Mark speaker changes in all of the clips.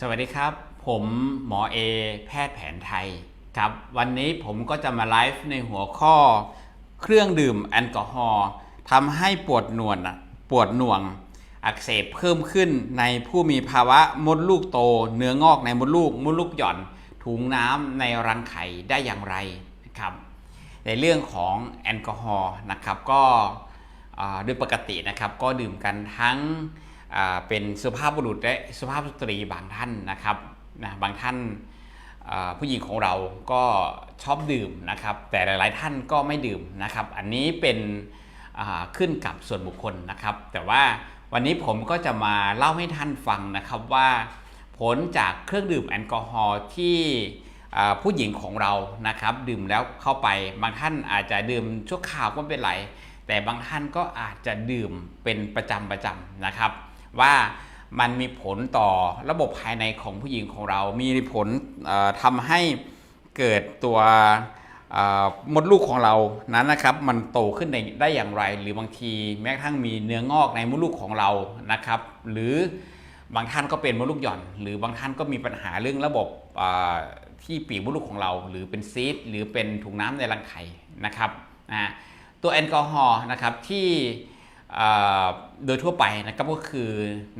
Speaker 1: สวัสดีครับ ผมหมอเอแพทย์แผนไทยครับ วันนี้ผมก็จะมาไลฟ์ในหัวข้อ เครื่องดื่มแอลกอฮอล์ทำให้ปวดหนวดปวดหน่วง อักเสบเพิ่มขึ้นในผู้มีภาวะมดลูกโต เนื้องอกในมดลูกมดลูกหย่อน ถุงน้ำในรังไข่ได้อย่างไรนะครับ ในเรื่องของแอลกอฮอล์นะครับก็โดยปกตินะครับก็ดื่มกันทั้ง เป็นสุภาพบุรุษและสุภาพสตรีบางท่านนะครับนะบางท่านผู้หญิงของเราก็ชอบดื่มนะครับ แต่หลาย ๆ ท่านก็ไม่ดื่มนะครับ อันนี้เป็นขึ้นกับส่วนบุคคลนะครับ แต่ว่าวันนี้ผมก็จะมาเล่าให้ท่านฟังนะครับว่าผลจากเครื่องดื่มแอลกอฮอล์ที่ผู้หญิงของเรานะครับ ดื่มแล้วเข้าไป บางท่านอาจจะดื่มชั่วคราวก็ไม่เป็นไร แต่บางท่านก็อาจจะดื่มเป็นประจำประจำนะครับ ว่ามันมีผลต่อระบบภายในของผู้หญิงของเรา มีผลทำให้เกิดตัวมดลูกของเรานั้นนะครับ มันโตขึ้นได้ไดอย่างไร หรือบางทีแม้กระทั่งมีเนื้องอกในมดลูกของเรานะครับ หรือบางท่านก็เป็นมดลูกหย่อน หรือบางท่านก็มีปัญหาเรื่องระบบที่ปีกมดลูกของเรา หรือเป็นซีสต์หรือเป็นถุงน้ำในรังไข่นะครับนะตัวแอลกอฮอล์นะครับที่ โดยทั่วไปนะครับก็คือ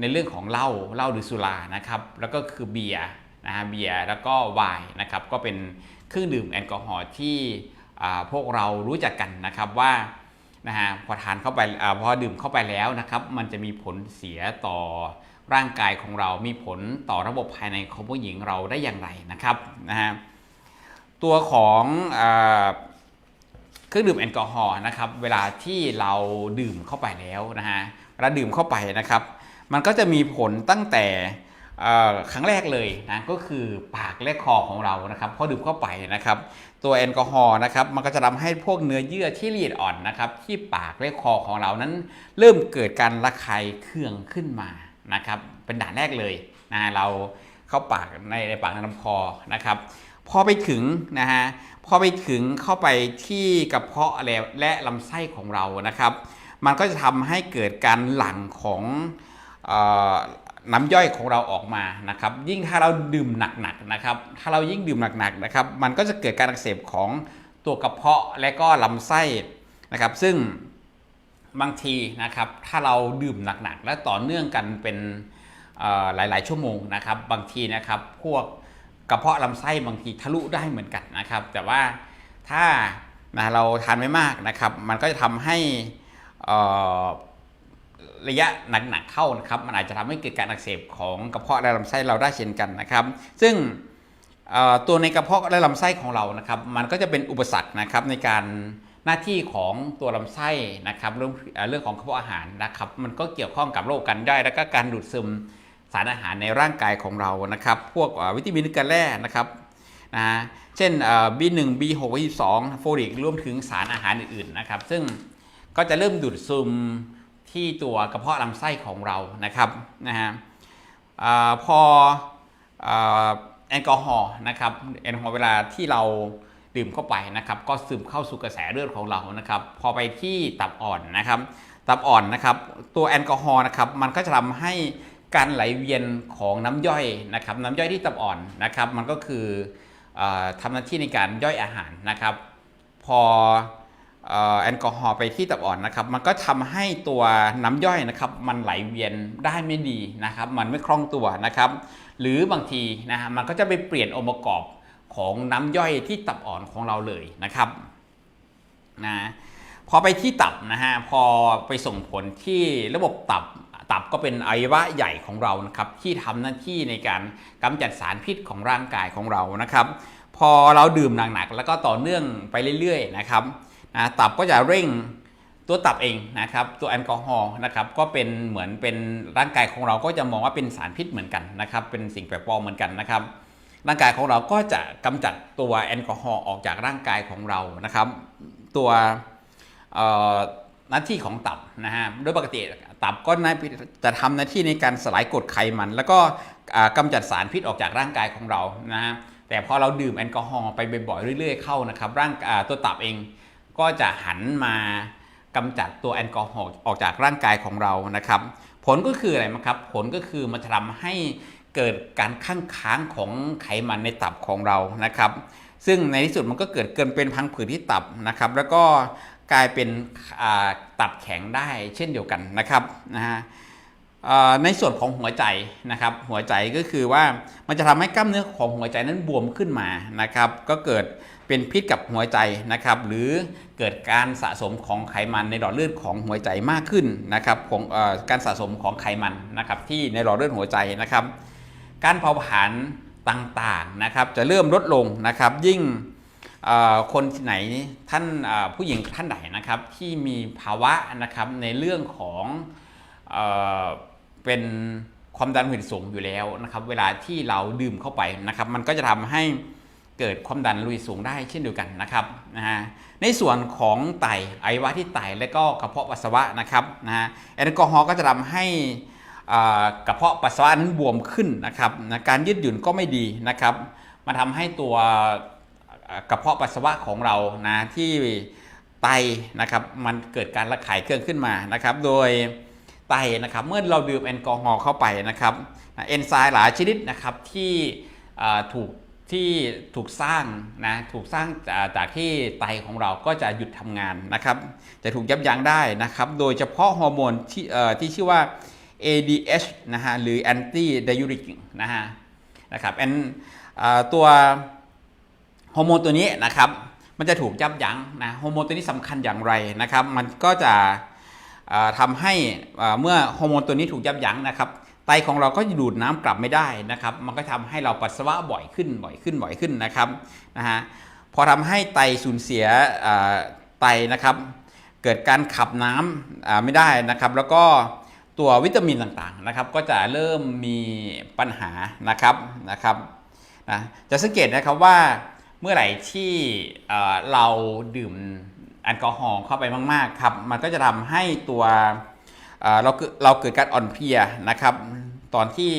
Speaker 1: ในเรื่องของเหล้าเหล้าหรือสุรานะครับแล้วก็คือเบียร์นะฮะเบียร์แล้วก็ไวน์นะครับก็เป็นเครื่องดื่มแอลกอฮอล์ที่พวกเรารู้จักกันนะครับว่านะฮะพอทานเข้าไปอพอดื่มเข้าไปแล้วนะครับ มันจะมีผลเสียต่อร่างกายของเรามีผลต่อระบบภายในของผู้หญิงเราได้อย่างไรนะครับนะฮะตัวของอ เครื่องดื่มแอลกอฮอล์นะครับเวลาที่เราดื่มเข้าไปแล้วนะฮะเวลาดื่มเข้าไปนะครับ มันก็จะมีผลตั้งแต่ครั้งแรกเลยนะก็คือปากและคอของเรานะครับพอดื่มเข้าไปนะครับ ตัวแอลกอฮอล์นะครับมันก็จะทำให้พวกเนื้อเยื่อที่ละเอียดอ่อนนะครับ ที่ปากและคอของเรานั้น เริ่มเกิดการระคายเคืองขึ้นมานะครับ เป็นด่านแรกเลยนะเราเข้าปากในในปากในลำคอนะครับ พอไปถึงนะฮะพอไปถึงเข้าไปที่กระเพาะและและลำไส้ของเรานะครับ มันก็จะทำให้เกิดการหลั่งของออน้ำย่อยของเราออกมานะครับ ยิ่งถ้าเราดื่มหนักๆนะครับ ถ้าเรายิ่งดื่มหนักๆนะครับ มันก็จะเกิดการอักเสบของตัวกระเพาะและก็ลำไส้นะครับ ซึ่งบางทีนะครับ ถ้าเราดื่มหนักๆ และต่อเนื่องกันเป็นหลายๆ ชั่วโมงนะครับ บางทีนะครับพวก กระเพาะลำไส้บางทีทะลุได้เหมือนกันนะครับ แต่ว่าถ้านะเราทานไม่มากนะครับ มันก็จะทำให้ระยะหนักๆเข้านะครับ มันอาจจะทำให้เกิดการอักเสบของกระเพาะและลำไส้เราได้เช่นกันนะครับ ซึ่งตัวในกระเพาะและลำไส้ของเรานะครับ มันก็จะเป็นอุปสรรคนะครับในการหน้าที่ของตัวลำไส้นะครับเรื่องเรื่องของกระเพาะอาหารนะครับ มันก็เกี่ยวข้องกับโรคกันได้และก็การดูดซึม สารอาหารในร่างกายของเรานะครับ พวกวิตามินกลือแร่นะครับนะเช่นเอ่อ B1 B6 B2 โฟลิกรวมถึงสารอาหารอื่นๆนะครับ ซึ่งก็จะเริ่มดูดซึมที่ตัวกระเพาะลำไส้ของเรานะครับนะฮะพอแอลกอฮอล์นะครับแอลกอฮอล์เวลาที่เราดื่มเข้าไปนะครับ ก็ซึมเข้าสู่กระแสเลือดของเรานะครับ พอไปที่ตับอ่อนนะครับ ตับอ่อนนะครับ ตัวแอลกอฮอล์นะครับ มันก็จะทำให้ การไหลเวียนของน้ำย่อยนะครับน้ำย่อยที่ตับอ่อนนะครับมันก็คืออาทำหน้าที่ในการย่อยอาหารนะครับพอเอ่อแอลกอฮอล์ไปที่ตับอ่อนนะครับ มันก็ทำให้ตัวน้ำย่อยนะครับ มันไหลเวียนได้ไม่ดีนะครับ มันไม่คล่องตัวนะครับ หรือบางทีนะฮะมันก็จะไปเปลี่ยนองค์ประกอบของน้ำย่อยที่ตับอ่อนของเราเลยนะครับนะพอไปที่ตับนะฮะพอไปส่งผลที่ระบบตับ ตับก็เป็นอวัยวะใหญ่ของเรานะครับที่ทำหน้าที่ในการกำจัดสารพิษของร่างกายของเรานะครับ พอเราดื่มหนักๆแล้วก็ต่อเนื่องไปเรื่อยๆนะครับนะตับก็จะเร่งตัวตับเองนะครับตัวแอลกอฮอล์นะครับก็เป็นเหมือนเป็นร่างกายของเราก็จะมองว่าเป็นสารพิษเหมือนกันนะครับเป็นสิ่งแปลกปลอมเหมือนกันนะครับ ร่างกายของเราก็จะกำจัดตัวแอลกอฮอล์ออกจากร่างกายของเรานะครับ ตัวหน้าที่ของตับนะฮะโดยปกติ ตับก็น่าจะทำหน้าที่ในการสลายกรดไขมัน แล้วก็อ่ากำจัดสารพิษออกจากร่างกายของเรานะฮะแต่พอเราดื่มแอลกอฮอล์ไปบ่อยๆเรื่อย ๆเข้านะครับร่างตัวตับเองก็จะหันมากำจัดตัวแอลกอฮอล์ออกจากร่างกายของเรานะครับ ผลก็คืออะไรมั้งครับผลก็คือมันจะทำให้เกิดการข้างค้างของไขมันในตับของเรานะครับ ซึ่งในที่สุดมันก็เกิดเกินเป็นพังผืดที่ตับนะครับ แล้วก็ กลายเป็นตับแข็งได้เช่นเดียวกันนะครับนะฮะในส่วนของหัวใจนะครับ หัวใจก็คือว่ามันจะทำให้กล้ามเนื้อของหัวใจนั้นบวมขึ้นมานะครับ ก็เกิดเป็นพิษกับหัวใจนะครับ หรือเกิดการสะสมของไขมันในหลอดเลือดของหัวใจมากขึ้นนะครับของอการสะสมของไขมันนะครับ ที่ในหลอดเลือดหัวใจนะครับ การเผาผลาญต่างๆนะครับ จะเริ่มลดลงนะครับ ยิ่ง คนไหนท่านผู้หญิงท่านไหนนะครับที่มีภาวะนะครับในเรื่องของเอเป็นความดันโลหิตสูงอยู่แล้วนะครับเวลาที่เราดื่มเข้าไปนะครับมันก็จะทำให้เกิดความดันลหิตสูงได้เช่นเดียวกันนะครับนะฮะในส่วนของไตไอวะที่ไตและก็กระเพาะปัสสาวะนะครับนะฮะแอลกอฮอล์ก็จะทำให้กระเพาะปัสสาวะนั้นบวมขึ้นนะครับนะการยืดหยุ่นก็ไม่ดีนะครับมาทำให้ตัว กระเพาะปัสสาวะของเรานะที่ไตนะครับมันเกิดการระคายเคืองขึ้นมานะครับ โดยไตนะครับเมื่อเราดื่มแอลกอฮอล์เข้าไปนะครับเอนไซม์หลายชนิดนะครับที่ถูกที่ถูกสร้างนะถูกสร้างจากจากที่ไตของเราก็จะหยุดทำงานนะครับ จะถูกยับยั้งได้นะครับ โดยเฉพาะฮอร์โมนที่ที่ชื่อว่า ADH นะฮะหรือ anti diuretic นะฮะนะครับตัว ฮอร์โมนตัวนี้นะครับมันจะถูกยับยั้งนะฮอร์โมนตัวนี้สำคัญอย่างไรนะครับ มันก็จะเอ่อทำให้เมื่อฮอร์โมนตัวนี้ถูกยับยั้งนะครับ ไตของเราก็ดูดน้ำกลับไม่ได้นะครับ มันก็ทำให้เราปัสสาวะบ่อยขึ้นบ่อยขึ้นบ่อยขึ้นนะครับนะฮะพอทำให้ไตสูญเสียไตนะครับ เกิดการขับน้ำไม่ได้นะครับ แล้วก็ตัววิตามินต่างๆนะครับ ก็จะเริ่มมีปัญหานะครับนะครับนะจะสังเกตนะครับว่า เมื่อไหร่ที่เราดื่มแอลกอฮอล์เข้าไปมาก ๆ ครับ มันก็จะทำให้ตัวเเราเกิดเราเกิดการอ่อนเพลียนะครับ ตอนที่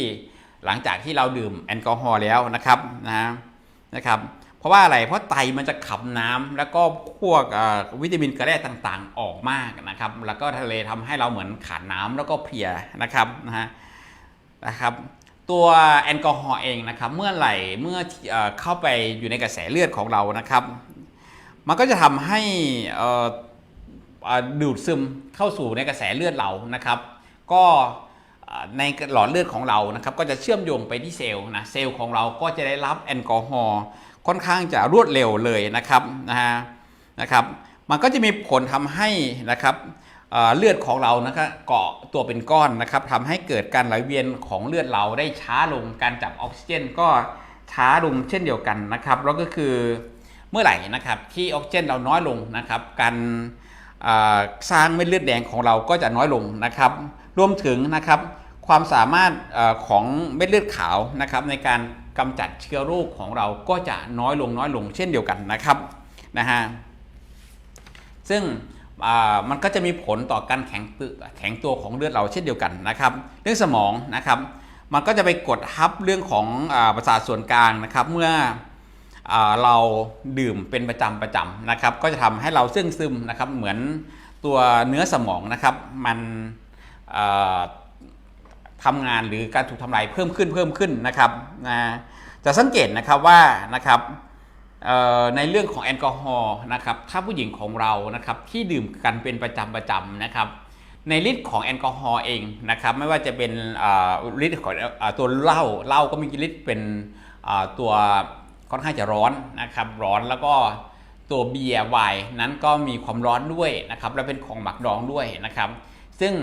Speaker 1: หลังจากที่เราดื่มแอลกอฮอล์แล้วนะครับนะนะครับ เพราะว่าอะไรเพราะไตมันจะขับน้ำแล้วก็พวกวิตามินกลือแร่ต่างๆ ออกมากนะครับ แล้วก็ทะเลทำให้เราเหมือนขาดน้ำแล้วก็เพลียนะครับนะฮะนะครับ ตัวแอลกอฮอล์เองนะครับเมื่อไหร่เมื่อเออเข้าไปอยู่ในกระแสเลือดของเรานะครับ มันก็จะทำให้ดูดซึมเข้าสู่ในกระแสเลือดเรานะครับ ก็ในหลอดเลือดของเรานะครับ ก็จะเชื่อมโยงไปที่เซลล์นะเซลล์ของเราก็จะได้รับแอลกอฮอล์ค่อนข้างจะรวดเร็วเลยนะครับนะฮะนะครับ มันก็จะมีผลทำให้นะครับ เลือดของเรานะครับเกาะตัวเป็นก้อนนะครับทำให้เกิดการไหลเวียนของเลือดเราได้ช้าลงการจับออกซิเจนก็ช้าลงเช่นเดียวกันนะครับแล้วก็คือเมื่อไหร่นะครับที่ออกซิเจนเราน้อยลงนะครับ การสร้างเม็ดเลือดแดงของเราก็จะน้อยลงนะครับ รวมถึงนะครับความสามารถอของเม็ดเลือดขาวนะครับ ในการกำจัดเชื้อโรคของเราก็จะน้อยลงน้อยลงเช่นเดียวกันนะครับนะฮะซึ่ง มันก็จะมีผลต่อการแข็งตัวแข็งตัวของเลือดเราเช่นเดียวกันนะครับ เรื่องสมองนะครับมันก็จะไปกดทับเรื่องของอประสาทส่วนกลางนะครับ เมื่ออเราดื่มเป็นประจำประจำนะครับ ก็จะทำให้เราเสื่งซึมนะครับเหมือนตัวเนื้อสมองนะครับ มันอ่าทำงานหรือการถูกทำลายเพิ่มขึ้นเพิ่มขึ้นนะครับนะจะสังเกตนะครับว่านะครับ ในเรื่องของแอลกอฮอล์นะครับถ้าผู้หญิงของเรานะครับที่ดื่มกันเป็นประจำประจำนะครับในฤทธิ์ของแอลกอฮอล์เองนะครับไม่ว่าจะเป็นฤทธิ์ของอตัวเหล้าเหล้าก็มีฤทธิ์เป็นตัวค่อนข้างจะร้อนนะครับร้อนแล้วก็ตัวเบียร์ไวน์นั้นก็มีความร้อนด้วยนะครับและเป็นของหมักดองด้วยนะครับซึ่ง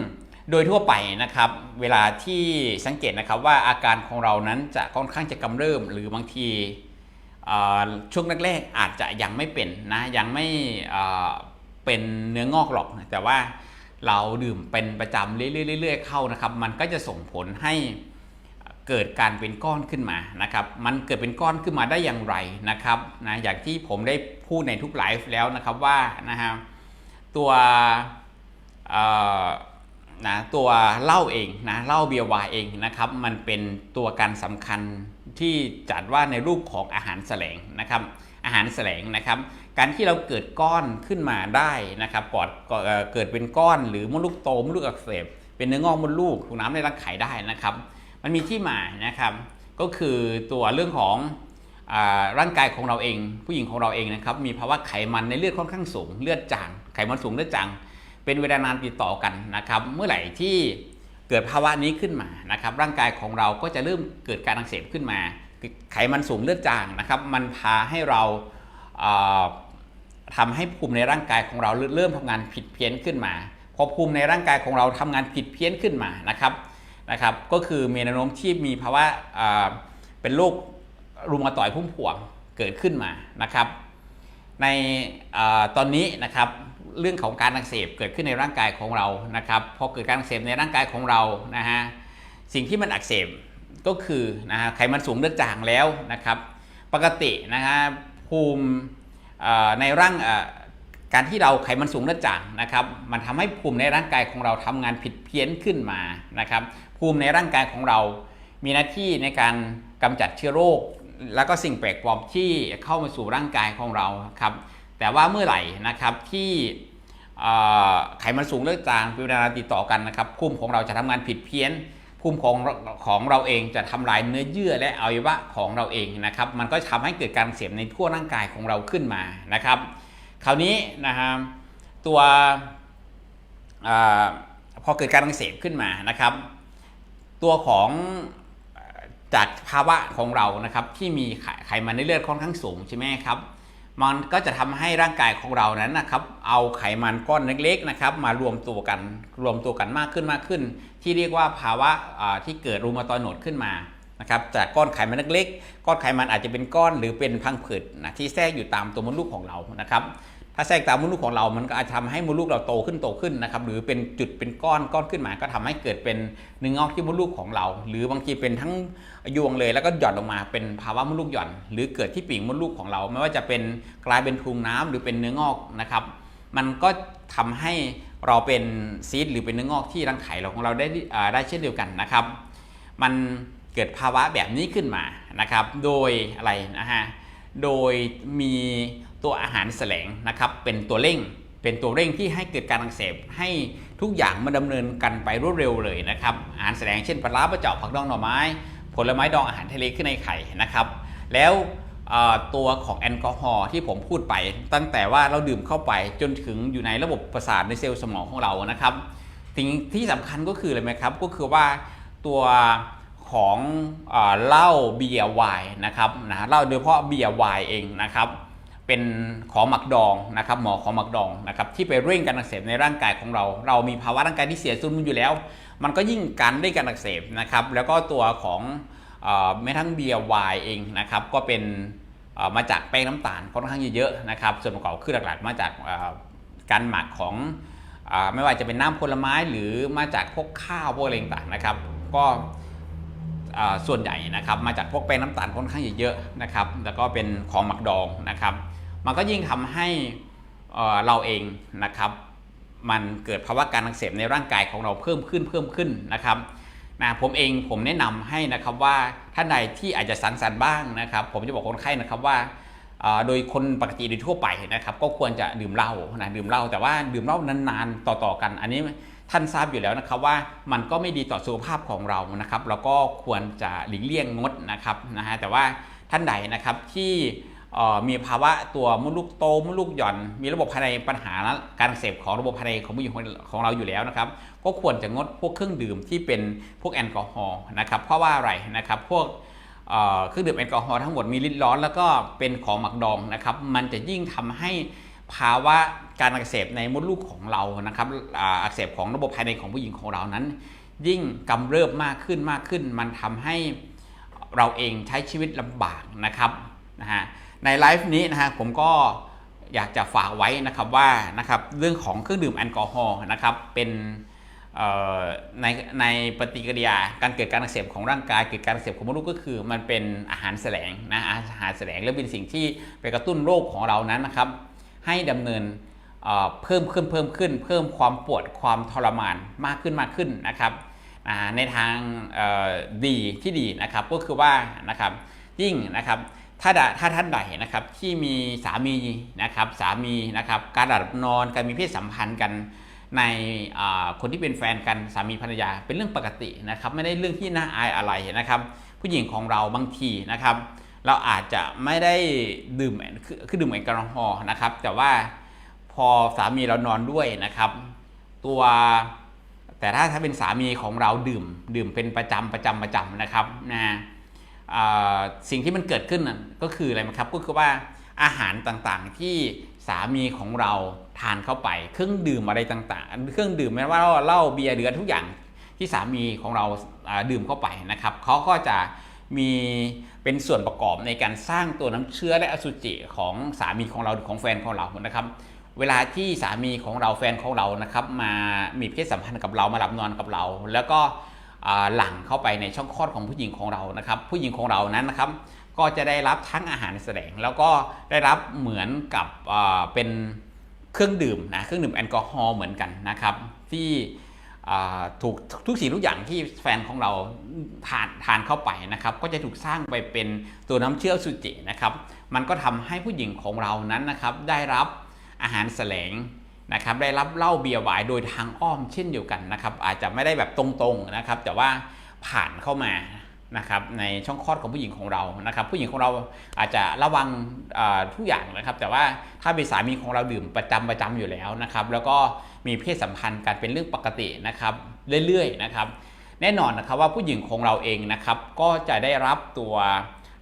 Speaker 1: โดยทั่วไปนะครับเวลาที่สังเกตนะครับว่าอาการของเรานั้นจะค่อนข้างจะกำเริบหรือบางที ช่วงแรกๆอาจจะยังไม่เป็นนะยังไม่เป็นเนื้องอกหรอกแต่ว่าเราดื่มเป็นประจำเรื่อยๆเข้านะครับ มันก็จะส่งผลให้เกิดการเป็นก้อนขึ้นมานะครับ มันเกิดเป็นก้อนขึ้นมาได้อย่างไรนะครับนะอย่างที่ผมได้พูดในทุกไลฟ์แล้วนะครับว่านะฮะตัวนะตัวเหล้าเองนะเหล้าเบียร์วน์เองนะครับ มันเป็นตัวการสำคัญ ที่จัดว่าในรูปของอาหารแสลงนะครับ อาหารแสลงนะครับ การที่เราเกิดก้อนขึ้นมาได้นะครับก่อนเกิดเป็นก้อนหรือมดลูกโตมดลูกอักเสบเป็นเนื้องอกมดลูกถูกน้ำในรังไข่ได้นะครับ มันมีที่มานะครับ ก็คือตัวเรื่องของอร่างกายของเราเอง ผู้หญิงของเราเองนะครับ มีภาวะไขมันในเลือดค่อนข้างสูง เลือดจางไขมันสูงเลือดจางเป็นเวลานานติดต่อกันนะครับ เมื่อไหร่ที่ เกิดภาวะนี้ขึ้นมานะครับร่างกายของเราก็จะเริ่มเกิดการอักเสบขึ้นมา ไขมันสูงเลือดจางนะครับ มันพาให้เราอ่าทำให้ภูมิในร่างกายของเราเริ่มทำงานผิดเพี้ยนขึ้นมา พอภูมิในร่างกายของเราทำงานผิดเพี้ยนขึ้นมานะครับนะครับ ก็คือมีแนวโน้มที่มีภาวะเป็นโรครุมาตอยพุ่มพวงเกิดขึ้นมานะครับ ในอตอนนี้นะครับ เรื่องของการอักเสบเกิดขึ้นในร่างกายของเรานะครับพอเกิดการอักเสบในร่างกายของเรานะฮะสิ่งที่มันอักเสบก็คือนะฮะไขมันสูงเลือดจางแล้วนะครับ ปกตินะฮะภูมิในร่างการที่เราไขมันสูงเลือดจางนะครับมันทำให้ภูมิในร่างกายของเราทำงานผิดเพี้ยนขึ้นมานะครับ ภูมิในร่างกายของเรา มีหน้าที่ในการกำจัดเชื้อโรค แล้วก็สิ่งแปลกปลอมที่เข้ามาสู่ร่างกายของเราครับ แต่ว่าเมื่อไหร่นะครับที่ไขมันสูงเลือดจางเป็นเวลาติดต่อกันนะครับภูมิของเราจะทำงานผิดเพี้ยนภูมิของของเราเองจะทำลายเนื้อเยื่อและอวัยวะของเราเองนะครับ มันก็ทำให้เกิดการเสียในทั่วร่างกายของเราขึ้นมานะครับ คราวนี้นะฮะตัวอพอเกิดการอักเสบขึ้นมานะครับ ตัวของจากภาวะของเรานะครับที่มีไขมันในเลือดค่อนข้างสูงใช่ไหมครับ มันก็จะทำให้ร่างกายของเรานั้นนะครับ เอาไขมันก้อนเล็กๆนะครับ มารวมตัวกันรวมตัวกันมากขึ้นมากขึ้น ที่เรียกว่าภาวะที่เกิดรูมาตอยด์โหนดขึ้นมานะครับจากก้อนไขมันเล็กๆก้อนไขมันอาจจะเป็นก้อนหรือเป็นพังผืดนะที่แทรกอยู่ตามตัวมดลูกของเรานะครับ ถ้าแทรกตามมดลูกของเรา มันก็อาจจะทำให้มดลูกเราโตขึ้นโตขึ้นนะครับ หรือเป็นจุดเป็นก้อนก้อนขึ้นมา ก็ทำให้เกิดเป็นเนื้องอกที่มดลูกของเรา หรือบางทีเป็นทั้งยวงเลย แล้วก็หย่อนลงมาเป็นภาวะมดลูกหย่อน หรือเกิดที่ปีกมดลูกของเรา ไม่ว่าจะเป็นกลายเป็นพุงน้ำหรือเป็นเนื้องอกนะครับ มันก็ทำให้เราเป็นซีดหรือเป็นเนื้องอกที่รังไข่เราของเราได้ได้เช่นเดียวกันนะครับ มันเกิดภาวะแบบนี้ขึ้นมานะครับ โดยอะไรนะฮะ โดยมี ตัวอาหารแสลงนะครับเป็นตัวเร่ง เป็นตัวเร่งที่ให้เกิดการอักเสบให้ทุกอย่างมันดำเนินกันไปรวดเร็วเลยนะครับอาหารแสลงเช่นปลาร้าปลาเจาะผักดองหน่อไม้ ผลไม้ดองอาหารทะเลขึ้นในไข่นะครับแล้วตัวของแอลกอฮอล์ที่ผมพูดไป ตั้งแต่ว่าเราดื่มเข้าไปจนถึงอยู่ในระบบประสาทในเซลล์สมองของเรานะครับสิ่งที่สำคัญก็คืออะไรไหมครับก็คือว่าตัวของเหล้าเบียร์ไวน์นะครับนะเหล้าโดยเฉพาะเบียร์ไวน์เองนะครับ เป็นขอหมักดองนะครับหมอขอหมักดองนะครับที่ไปเร่งการอักเสบในร่างกายของเรา เรามีภาวะร่างกายที่เสียสมดุลอยู่แล้ว มันก็ยิ่งการได้การอักเสบนะครับแล้วก็ตัวของออแม้ทั้งเบียร์ไวน์เองนะครับก็เป็นมาจากแป้งน้ำตาลค่อนข้างเยอะๆนะครับส่วนประกอบคือหลักๆ มาจากการหมักของอไม่ว่าจะเป็นน้ำผลไม้หรือมาจากพวกข้าวพวกอะไรต่างๆนะครับ ก็ ส่วนใหญ่นะครับมาจากพวกแป้งน้ำตาลค่อนข้างเยอะๆนะครับแล้วก็เป็นของหมักดองนะครับ มันก็ยิ่งทำให้เราเองนะครับ มันเกิดภาวะการอักเสบในร่างกายของเราเพิ่มขึ้นเพิ่มขึ้นนะครับนะผมเองผมแนะนำให้นะครับว่าท่านใดที่อาจจะสังสรรค์บ้างนะครับ ผมจะบอกคนไข้นะครับว่าอ่าโดยคนปกติโดยทั่วไปนะครับ ก็ควรจะดื่มเหล้านะดื่มเหล้าแต่ว่าดื่มเหล้านานๆต่อๆกัน อันนี้ ท่านทราบอยู่แล้วนะครับว่ามันก็ไม่ดีต่อสุขภาพของเรานะครับแล้วก็ควรจะหลีกเลี่ยงงดนะครับนะฮะแต่ว่าท่านใดนะครับที่มีภาวะตัวมดลูกโตมดลูกหย่อน มีระบบภายในปัญหาการเสพของระบบภายในของผู้หญิงของเราอยู่แล้วนะครับ ก็ควรจะงดพวกเครื่องดื่มที่เป็นพวกแอลกอฮอล์นะครับ เพราะว่าอะไรนะครับ พวกเครื่องดื่มแอลกอฮอล์ทั้งหมดมีฤทธิ์ร้อน แล้วก็เป็นของหมักดองนะครับ มันจะยิ่งทำให้ ภาวะการอักเสบในมดลูกของเรานะครับอักเสบของระบบภายในของผู้หญิงของเรานั้น ยิ่งกำเริบมากขึ้นมากขึ้น มันทำให้เราเองใช้ชีวิตลำบากนะครับนะฮะในไลฟ์นี้นะฮะผมก็อยากจะฝากไว้นะครับว่านะครับเรื่องของเครื่องดื่มแอลกอฮอล์นะครับเป็นในในปฏิกิริยาการเกิดการอักเสบของร่างกายเกิดการอักเสบของมดลูกก็คือ มันเป็นอาหารแสลงนะอาหารแสลงและเป็นสิ่งที่ไปกระตุ้นโรคของเรานั้นนะครับ ให้ดำเนินเพิ่มขึ้นเพิ่มขึ้น เพิ่มความปวดความทรมานมากขึ้นมากขึ้นนะครับในทางดีที่ดีนะครับก็คือว่านะครับยิ่งนะครับถ้าถ้าท่านใดนะครับที่มีสามีนะครับสามีนะครับการหลับนอนการมีเพศสัมพันธ์กันในคนที่เป็นแฟนกันสามีภรรยาเป็นเรื่องปกตินะครับไม่ได้เรื่องที่น่าอายอะไรนะครับ ผู้หญิงของเราบางทีนะครับ เราอาจจะไม่ได้ดื่มคือคือดื่มแอลกอฮอล์นะครับ แต่ว่าพอสามีเรานอนด้วยนะครับ ตัวแต่ถ้าถ้าเป็นสามีของเราดื่ม ดื่มเป็นประจำประจำประจำนะครับนะสิ่งที่มันเกิดขึ้นก็คืออะไรครับก็คือว่าอาหารต่างๆที่สามีของเราทานเข้าไป เครื่องดื่มอะไรต่างๆ เครื่องดื่มไม่ว่าเหล้าเบียร์หรือทุกอย่างที่สามีของเราอ่าดื่มเข้าไปนะครับเขาก็จะ มีเป็นส่วนประกอบในการสร้างตัวน้ำเชื้อและอสุจิของสามีของเราของแฟนของเรานะครับ เวลาที่สามีของเราแฟนของเรานะครับมามีเพศสัมพันธ์กับเรามาหลับนอนกับเรา แล้วก็หลั่งเข้าไปในช่องคลอดของผู้หญิงของเรานะครับ ผู้หญิงของเรานั้นนะครับ ก็จะได้รับทั้งอาหารแสดง แล้วก็ได้รับเหมือนกับเป็นเครื่องดื่มนะเครื่องดื่มแอลกอฮอล์เหมือนกันนะครับ ที่ ถูกทุกสิ่งทุกอย่างที่แฟนของเราทานทานเข้าไปนะครับ ก็จะถูกสร้างไปเป็นตัวน้ำเชื่อมสุจินะครับ มันก็ทำให้ผู้หญิงของเรานั้นนะครับ ได้รับอาหารแสลงนะครับ ได้รับเหล้าเบียร์ไวน์โดยทางอ้อมเช่นเดียวกันนะครับ อาจจะไม่ได้แบบตรงๆนะครับ แต่ว่าผ่านเข้ามา นะครับในช่องคลอดของผู้หญิงของเรานะครับผู้หญิงของเราอาจจะระวังทุกอย่างนะครับ แต่ว่าถ้าเป็นสามีของเราดื่มประจำประจำอยู่แล้วนะครับแล้วก็มีเพศสัมพันธ์กันเป็นเรื่องปกตินะครับเรื่อยๆนะครับแน่นอนนะครับว่าผู้หญิงของเราเองนะครับก็จะได้รับตัว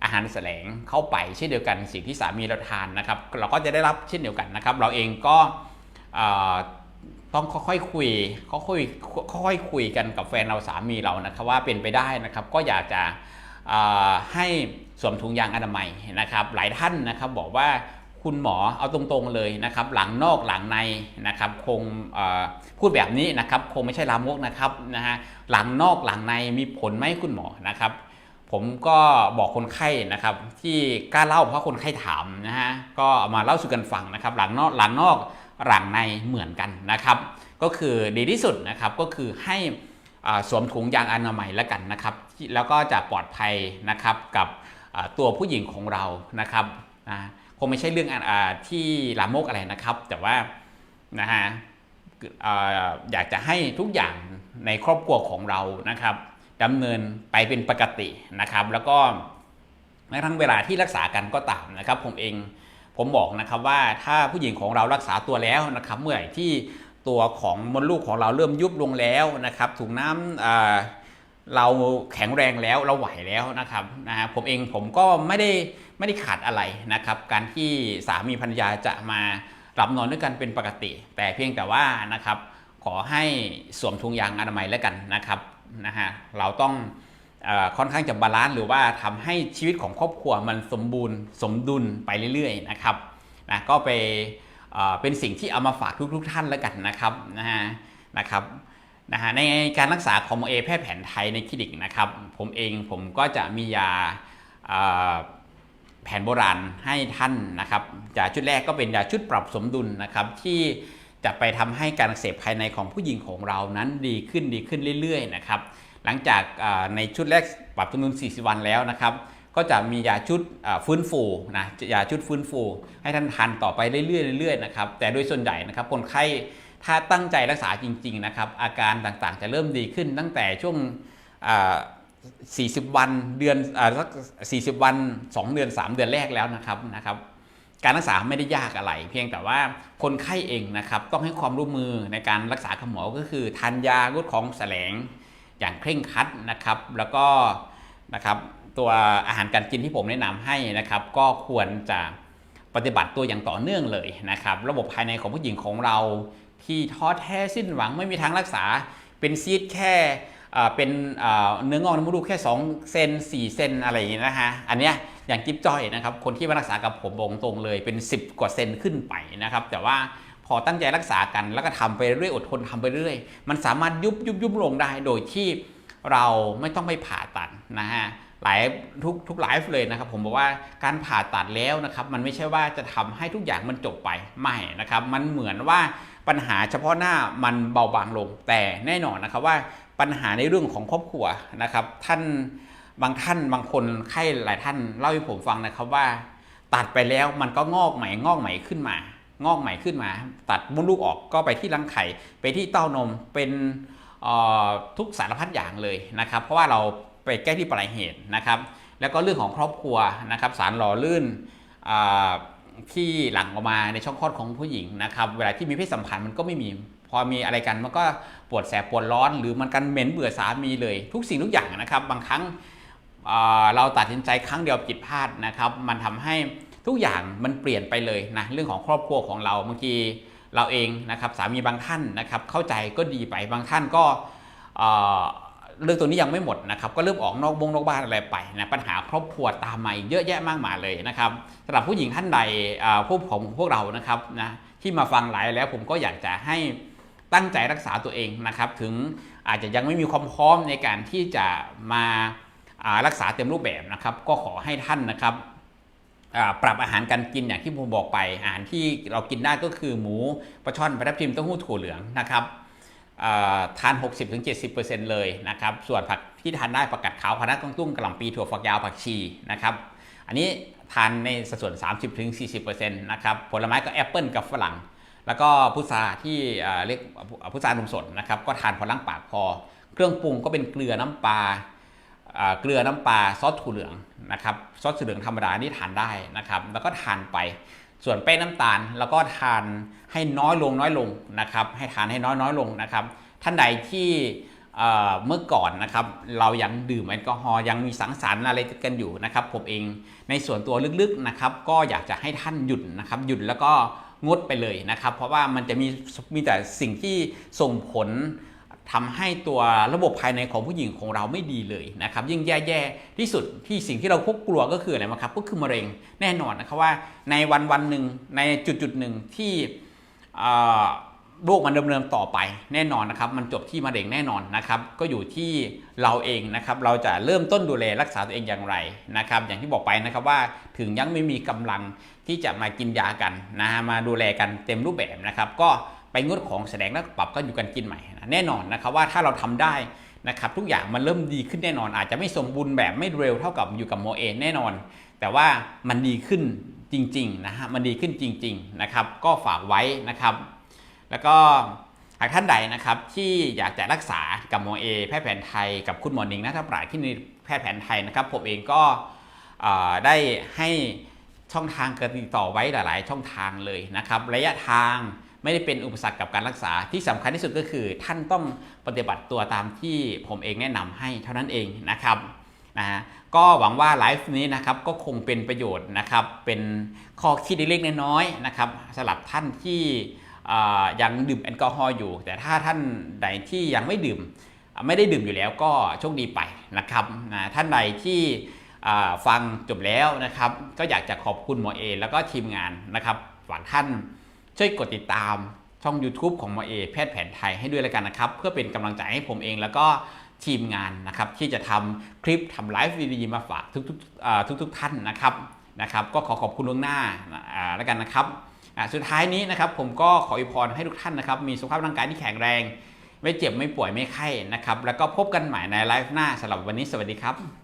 Speaker 1: อาหารแสลงเข้าไปเช่นเดียวกันสิ่งที่สามีเราทานนะครับ เราก็จะได้รับเช่นเดียวกันนะครับ เราเองก็ ต้องค่อยๆคุยค่อยๆค่อยๆคุยกันกับแฟนเราสามีเรานะครับว่าเป็นไปได้นะครับ ก็อยากจะให้สวมถุงยางอนามัยนะครับ หลายท่านนะครับบอกว่าคุณหมอเอาตรงๆเลยนะครับ หลังนอกหลังในนะครับ คงพูดแบบนี้นะครับ คงไม่ใช่ลามกนะครับนะฮะหลังนอกหลังในมีผลไหมคุณหมอนะครับ ผมก็บอกคนไข้นะครับ ที่กล้าเล่าเพราะคนไข้ถามนะฮะก็เอามาเล่าสู่กันฟังนะครับ หลังนอกหลังนอก หลังในเหมือนกันนะครับ ก็คือดีที่สุดนะครับก็คือให้สวมถุงยางอนามัยแล้วกันนะครับแล้วก็จะปลอดภัยนะครับกับตัวผู้หญิงของเรานะครับนะคงไม่ใช่เรื่องอ่าที่ลามกอะไรนะครับ แต่ว่านะฮะอยากจะให้ทุกอย่างในครอบครัวของเรานะครับดำเนินไปเป็นปกตินะครับ แล้วก็ในทั้งเวลาที่รักษากันก็ตามนะครับ ผมเอง ผมบอกนะครับว่าถ้าผู้หญิงของเรารักษาตัวแล้วนะครับ เมื่อไหร่ที่ตัวของมดลูกของเราเริ่มยุบลงแล้วนะครับถุงน้ำเราแข็งแรงแล้วเราไหวแล้วนะครับนะฮะผมเองผมก็ไม่ได้ไม่ได้ขาดอะไรนะครับ การที่สามีภรรยาจะมาหลับนอนด้วยกันเป็นปกติ แต่เพียงแต่ว่านะครับ ขอให้สวมถุงยางอนามัยแล้วกันนะครับนะฮะเราต้อง ค่อนข้างจะบาลานซ์หรือว่าทำให้ชีวิตของครอบครัวมันสมบูรณ์สมดุลไปเรื่อยๆนะครับนะก็ไปเป็นสิ่งที่เอามาฝากทุกๆท่านแล้วกันนะครับนะฮะนะครับนะฮะในการรักษาของหมอเอแพทย์แผนไทยในคลินิกนะครับ ผมเองผมก็จะมียาแผนโบราณให้ท่านนะครับยาชุดแรกก็เป็นยาชุดปรับสมดุลนะครับ ที่จะไปทำให้การอักเสบภายในของผู้หญิงของเรานั้นดีขึ้นดีขึ้นเรื่อยๆนะครับ หลังจากในชุดแรกปรับสมดุล40 วันแล้วนะครับก็จะมียาชุดฟื้นฟูนะยาชุดฟื้นฟู ให้ท่านทานต่อไปเรื่อยๆเรื่อยๆนะครับแต่โดยส่วนใหญ่นะครับคนไข้ถ้าตั้งใจรักษาจริงๆนะครับอาการต่างๆจะเริ่มดีขึ้นตั้งแต่ช่วง 40 วันเดือนสัก40 วัน 2 เดือน 3 เดือนแรกแล้วนะครับนะครับการรักษาไม่ได้ยากอะไร เพียงแต่ว่าคนไข้เองนะครับต้องให้ความร่วมมือในการรักษากับหมอก็คือทานยาลดของแสลง อย่างเคร่งครัดนะครับ แล้วก็นะครับตัวอาหารการกินที่ผมแนะนำให้นะครับ ก็ควรจะปฏิบัติตัวอย่างต่อเนื่องเลยนะครับ ระบบภายในของผู้หญิงของเราที่ท้อแท้สิ้นหวังไม่มีทางรักษาเป็นซีดแค่เป็นเนื้องอกในมดลูกแค่ 2 เซน4 เซนอะไรอย่างนี้นะฮะอันเนี้ยอย่างจิ๊บจอยนะครับ คนที่มารักษากับผมบอกตรงเลยเป็น 10 กว่าเซนขึ้นไปนะครับ แต่ว่า พอตั้งใจรักษากันแล้วก็ทำไปเรื่อยอดทนทำไปเรื่อยมันสามารถยุบยุบยุบลงได้โดยที่เราไม่ต้องไปผ่าตัดนะฮะหลายทุกทุกไลฟ์เลยนะครับผมบอกว่าการผ่าตัดแล้วนะครับมันไม่ใช่ว่าจะทำให้ทุกอย่างมันจบไปไม่นะครับมันเหมือนว่าปัญหาเฉพาะหน้ามันเบาบางลงแต่แน่นอนนะครับว่าปัญหาในเรื่องของครอบครัวนะครับท่านบางท่านบางคนไข้หลายท่านเล่าให้ผมฟังนะครับว่า ตัดไปแล้วมันก็งอกใหม่งอกใหม่ขึ้นมา งอกใหม่ขึ้นมา ตัดมดลูกออกก็ไปที่รังไข่ไปที่เต้านมเป็นทุกสารพัดอย่างเลยนะครับ เพราะว่าเราไปแก้ที่ปลายเหตุนะครับ แล้วก็เรื่องของครอบครัวนะครับ สารหล่อลื่นที่หลั่งออกมาในช่องคลอดของผู้หญิงนะครับ เวลาที่มีเพศสัมพันธ์มันก็ไม่มี พอมีอะไรกันมันก็ปวดแสบปวดร้อน หรือมันกันเหม็นเบื่อสามีเลย ทุกสิ่งทุกอย่างนะครับ บางครั้งเเราตัดสินใจครั้งเดียวผิดพลาดนะครับ มันทำให้ ทุกอย่างมันเปลี่ยนไปเลยนะเรื่องของครอบครัวของเราบางทีเราเองนะครับสามีบางท่านนะครับเข้าใจก็ดีไปบางท่านก็เรื่องตัวนี้ยังไม่หมดนะครับก็เริ่มออกนอกบงนอกบ้านอะไรไปนะปัญหาครอบครัวตามมาเยอะแยะมากมายเลยนะครับสำหรับผู้หญิงท่านใดเอ่อพวกผมพวกเรานะครับนะที่มาฟังไลฟ์แล้วผมก็อยากจะให้ตั้งใจรักษาตัวเองนะครับ ถึงอาจจะยังไม่มีความพร้อมในการที่จะมารักษาเต็มรูปแบบนะครับ ก็ขอให้ท่านนะครับ ปรับอาหารการกินอย่างที่ผมบอกไป อาหารที่เรากินได้ก็คือหมูปลาช่อนปลาทับทิมเต้าหู้ถั่วเหลืองนะครับทาน 60-70%เลยนะครับส่วนผักที่ทานได้ผักกาดขาวคะน้าต้งตุ้งกระหล่ำปีถั่วฝักยาวผักชีนะครับอันนี้ทานในสัดส่วน 30-40%นะครับผลไม้ก็แอปเปิลกับฝรั่ง แล้วก็พุทราที่เรียกพุทรานมสดนะครับก็ทานพอล้างปากพอ เครื่องปรุงก็เป็นเกลือน้ำปลา เกลือน้ำปลาซอสถั่วเหลืองนะครับซอสถั่วเหลืองธรรมดานี่ทานได้นะครับ แล้วก็ทานไป ส่วนแป้งน้ำตาลแล้วก็ทานให้น้อยลงน้อยลงนะครับ ให้ทานให้น้อยน้อยลงนะครับ ท่านใดที่เมื่อก่อนนะครับ เรายังดื่มแอลกอฮอล์ยังมีสังสรรค์อะไรกันอยู่นะครับ ผมเองในส่วนตัวลึกๆนะครับ ก็อยากจะให้ท่านหยุดนะครับ หยุดแล้วก็งดไปเลยนะครับ เพราะว่ามันจะมีมีแต่สิ่งที่ส่งผล ทำให้ตัวระบบภายในของผู้หญิงของเราไม่ดีเลยนะครับยิ่งแย่ๆที่สุดที่สิ่งที่เราควบกลัวก็คืออะไรมาครับก็คือมะเร็งแน่นอนนะครับว่าในวันวันหนึ่งในจุดจุดๆหนึ่งที่โรคมันดำเนินต่อไปแน่นอนนะครับ มันจบที่มะเร็งแน่นอนนะครับ ก็อยู่ที่เราเองนะครับ เราจะเริ่มต้นดูแลรักษาตัวเองอย่างไรนะครับ อย่างที่บอกไปนะครับว่าถึงยังไม่มีกำลังที่จะมากินยากันนะฮะมาดูแลกันเต็มรูปแบบนะครับ ก็ ไปงดของแสดงแล้วปรับก็อยู่กันกินใหม่แน่นอนนะครับว่าถ้าเราทำได้นะครับทุกอย่างมันเริ่มดีขึ้นแน่นอน อาจจะไม่สมบูรณ์แบบไม่เร็วเท่ากับอยู่กับโมเอแน่นอน แต่ว่ามันดีขึ้นจริงๆนะฮะมันดีขึ้นจริง ๆนะครับ ก็ฝากไว้นะครับ แล้วก็หากท่านใดนะครับที่อยากจะรักษากับหมอเอแพทย์แผนไทยกับคุณหมอหนิงนัทปราชที่นี่แพทย์แผนไทยนะครับผมเองก็ได้ให้ช่องทางการติดต่อไว้หลาย ๆ ช่องทางเลยนะครับ ระยะทาง ไม่ได้เป็นอุปสรรคกับการรักษาที่สำคัญที่สุดก็คือ ท่านต้องปฏิบัติตัวตามที่ผมเองแนะนำให้เท่านั้นเองนะครับนะฮะก็หวังว่าไลฟ์นี้นะครับก็คงเป็นประโยชน์นะครับเป็นข้อคิดเล็กๆน้อยๆนะครับสำหรับท่านที่ยังดื่มแอลกอฮอล์อยู่ แต่ถ้าท่านใดที่ยังไม่ดื่ม ไม่ได้ดื่มอยู่แล้วก็โชคดีไปนะครับนะท่านใดที่ฟังจบแล้วนะครับ ก็อยากจะขอบคุณหมอเอแล้วก็ทีมงานนะครับฝากท่าน ช่วยกดติดตามช่อง YouTube ของหมอเอแพทย์แผนไทยให้ด้วยแล้วกันนะครับ เพื่อเป็นกำลังใจให้ผมเองแล้วก็ทีมงานนะครับ ที่จะทำคลิปทำไลฟ์ดีๆมาฝากทุกๆทุกๆท่านนะครับนะครับ ก็ขอขอบคุณล่วงหน้าแล้วกันนะครับสุดท้ายนี้นะครับผมก็ขออวยพรให้ทุกท่านนะครับ มีสุขภาพร่างกายที่แข็งแรง ไม่เจ็บไม่ป่วยไม่ไข้นะครับ แล้วก็พบกันใหม่ในไลฟ์หน้าสำหรับวันนี้สวัสดีครับ